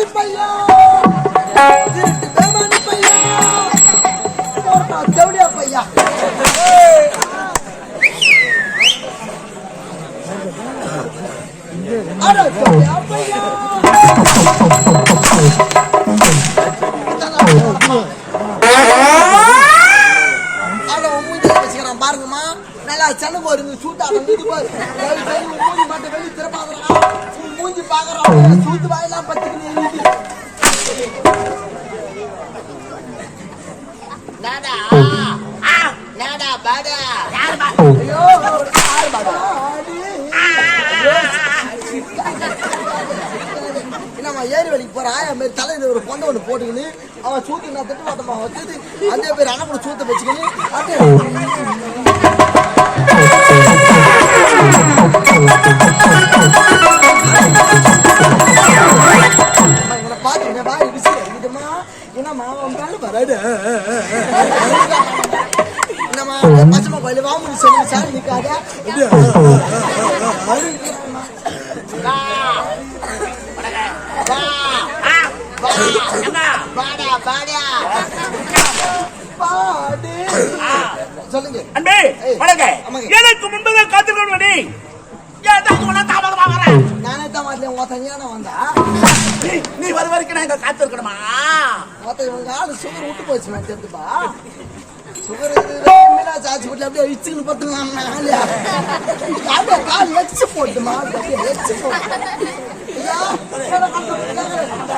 Ele vai lá! பாருங்கம்மா. நல்லா சனக்கு வருது சூத்தாட்டம் இது பாரு. மூஞ்சி மட்டும் வெளியே திறப்பாதடா. உன் மூஞ்சி பாக்குறான் சூத்து வாயெல்லாம் பத்துக்கு நாடா ஆ, நாடா பாடா யார் பா ஐயோ ஆறு பாடா. அவன் ஏரி வேலைக்கு போற ஆயா மாரி தலையில ஒரு பொந்த ஒன்று போட்டுக்கின்னு அவன் சூத்து நான் திட்டு மாட்டமா வச்சது அந்த பேர் அண்ணன் சூத்த வச்சுக்கின்னு அப்படியே அம்மா, இவனை என்னமா வா இடிச்சு இதுமா என்னம்மா என்னம்மா பச்சைமா கோயில் வாமுடி சொல்லி சாரி நிக்காத வா வா ஆ, வா என்ன பாடா பாடா பாடு சொல்லுங்க. அன்பே வணக்கம். எனக்கு முன்பதாக காத்திருக்கணும் நீ நானே தான் வரல உன் தனியான வந்தா. நீ வர வரைக்கும் நான் இங்க காத்திருக்கணுமா இவங்க ஆளு சுகர் விட்டு போச்சு நான் தெரிஞ்சுப்பா. சுகர் ஆச்சு போட்டு அப்படியே இச்சுன்னு பத்துலாம் அப்படியே கால் எச்சு போட்டுமா போட்டு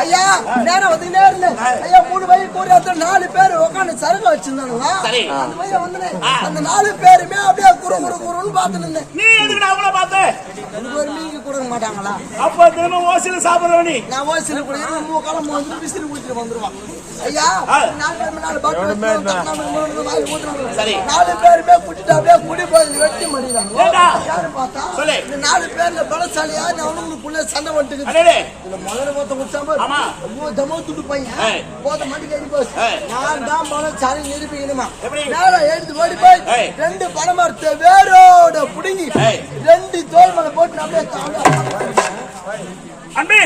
ஐயா, நேரம் வந்து நேரம் ஐயா மூணு கூடி ஒருத்தர் நாலு பேர் உட்காந்து சருக வச்சிருந்தாங்களா சரி. அந்த பையன் வந்து அந்த நாலு பேருமே அப்படியே குறு குறு குறுன்னு பார்த்து நின்று நீ எதுக்கு அவங்கள பார்த்து ஒரு மீங்க கொடுக்க மாட்டாங்களா அப்ப தினமும் ஓசில சாப்பிடுற நீ நான் வயசுல கூட இருந்து மூணு காலம் வந்து விசிறி குடிச்சிட்டு வந்துருவான் ஐயா. நாலு பேருமே நாலு பாட்டு வச்சு. சரி. நாலு பேருமே குடிச்சிட்டு அப்படியே குடி போய் வெட்டி மடிக்கிறாங்க ஏண்டா? யாரு பார்த்தா. இந்த நாலு பேர்ல பலசாலியா அவனுக்குள்ள சண்டை வந்துட்டு இதுல முதல்ல மொத்தம் குடிச்சாம. ஐயோ தமோ துட்டு பையன். போத மாட்டி கேட்டு போய் ஏய். நான் தான் பலசாலி நிரூபிக்கணுமா? நேரம் எழுந்து ஓடி போய். ரெண்டு பணமரத்தை வேரோட புடுங்கி. ரெண்டு தோல் மேல போட்டு அப்படியே தாங்க அன்பே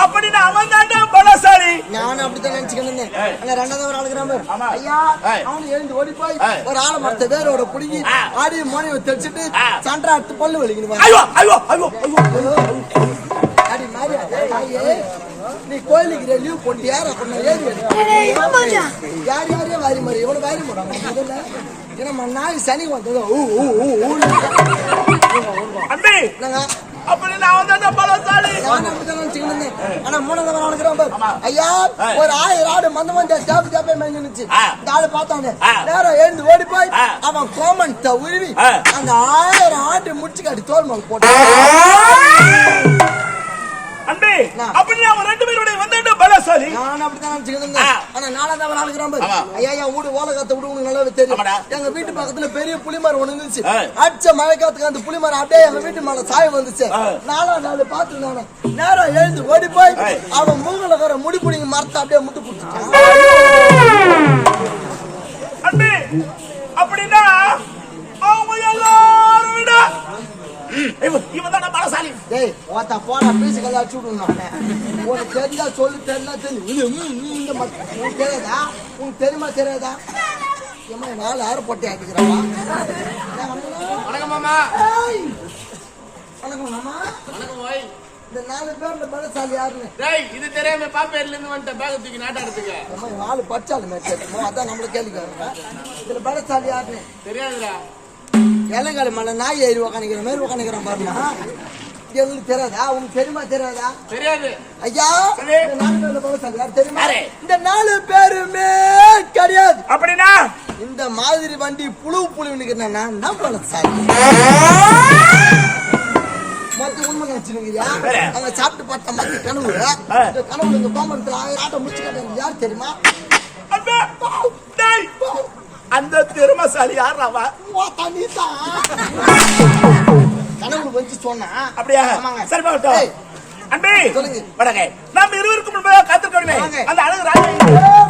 அப்படின்னு அவன் தாண்டா பலசாலி நானும் அப்படித்தான் ஆனா ரெண்டாவது நம்பர். ஆமா. ஐயா. அவனு எழுந்து ஓடி போய். ஒரு ஆலமரத்தை வேரோட புடுங்கி, ஆ. ஆடி மோனையை தெளிச்சிட்டு. சண்டை அறுத்து பல்லு வலிக்கணும் பாரு. ஐயோ ஐயோ ஐயோ ஐயோ அடி மாறி. நீ கோயிலுக்கு லீவ் போட்டு யார் நான் ஏறி. யார் யாரையோ வாரி மாறி இவனை வாரி போடாம ஏன்னா நாய் சனி வந்ததோ ஊ ஊ ஊ ஊன்னு. பலசாலி நினைச்சுக்கிட்டு இருந்தேன். ஆனா மூணாவது நம்பர். ஆமா. ஐயா. ஒரு ஆயிரம் ஆடு மந்த மந்த ஜாப்பே மேஞ்சிருந்துச்சு ஆ. இந்த ஆளு பார்த்தாங்க. நேரம் எழுந்து ஓடி போய். அவன் கோமன்ட்ட உருவி. அந்த ஆயிரம் ஆட்டு முடிச்சு காட்டி தோல் அன்பே நான். அப்படின்னு அவன் ரெண்டு பேருடைய வந்தாண்டா நினைச்சுக்கிட்டு இருந்தேன். ஆ. ஆனா நாலாவது ஒரு ஆளுக்கு நம்பர். ஆமா. ஐயா ஐயா வீடு ஓலகத்தை விடு உனக்கு நல்லாவே தெரியும். எங்க வீட்டு பக்கத்துல பெரிய புளிமரம் ஒண்ணு இருந்துச்சு. அடிச்ச மழை காத்துக்கு அந்த புளிமரம் அப்படியே எங்க வீட்டு மேல சாயம் வந்துச்சு. நாலா நாலு பார்த்து நானும் நேரம் எழுந்து ஓடி போய். அவன் மூங்கல வர முடி புடிங்க மரத்தை அப்படியே முட்டு புடிச்சிட்டான் அன்பே அப்படின்னா அவங்க எல்லாரும் விட ம், இவன் இவன் தாண்டா பலசாலி டேய் ஓத்தா போடா பீஸ் அடிச்சு விடுங்க உனக்கு தெரிஞ்சா சொல்லு தெரியல தெரியும் இந்த உனக்கு தெரியாதா? உனக்கு தெரியுமா தெரியாதா? ஏம்மா நாலு ஆறு போட்டு ஆக்கிக்கிறாவா வணக்கம் மாமா. வணக்கம் மாமா. வணக்கம் ஓய். இந்த நாலு பேர்ல பலசாலி யாருன்னு. டேய் இது தெரியாம பாப்பேர்ல இருந்து வந்துட்ட பேக தூக்கி நாட்டாடுறதுக்கு. அம்மா, இவன் ஆளு பச்சாலு மேட்ச் அதான் நம்மள கேள்வி இதுல பலசாலி யாருன்னு. தெரியாதுடா. இளங்கால மலை நாய் ஏறி உக்காந்துக்கிற மாதிரி உக்காந்துக்கிறான் பாருமா. எங்களுக்கு தெரியாதா? உனக்கு தெரியுமா தெரியாதா? தெரியாது. ஐயா தெரியுமா? இந்த நாலு பேருமே கிடையாது. அப்படின்னா? இந்த மாதிரி வண்டி புழு புழு நிக்கிறேன் நான் தான் பலசாலி மொத்த உண்மை நினைச்சுருங்கிறியா வேற? அங்க சாப்பிட்டு பார்த்த மத்திய கனவு. இந்த கனவுல இந்த கோமரத்துல ஆட்டம் முடிச்சு காட்டுறது யார் தெரியுமா? அந்த திறமசாலி யார் அவ? ஓ தண்ணி தான். கனவு வந்து சொன்னா அப்படியா? சரி பாவட்டும் அன்பே சொல்லுங்க. வடகை நாம் இருவருக்கும் முன்பாக காத்திருக்க அந்த அழகு ராஜா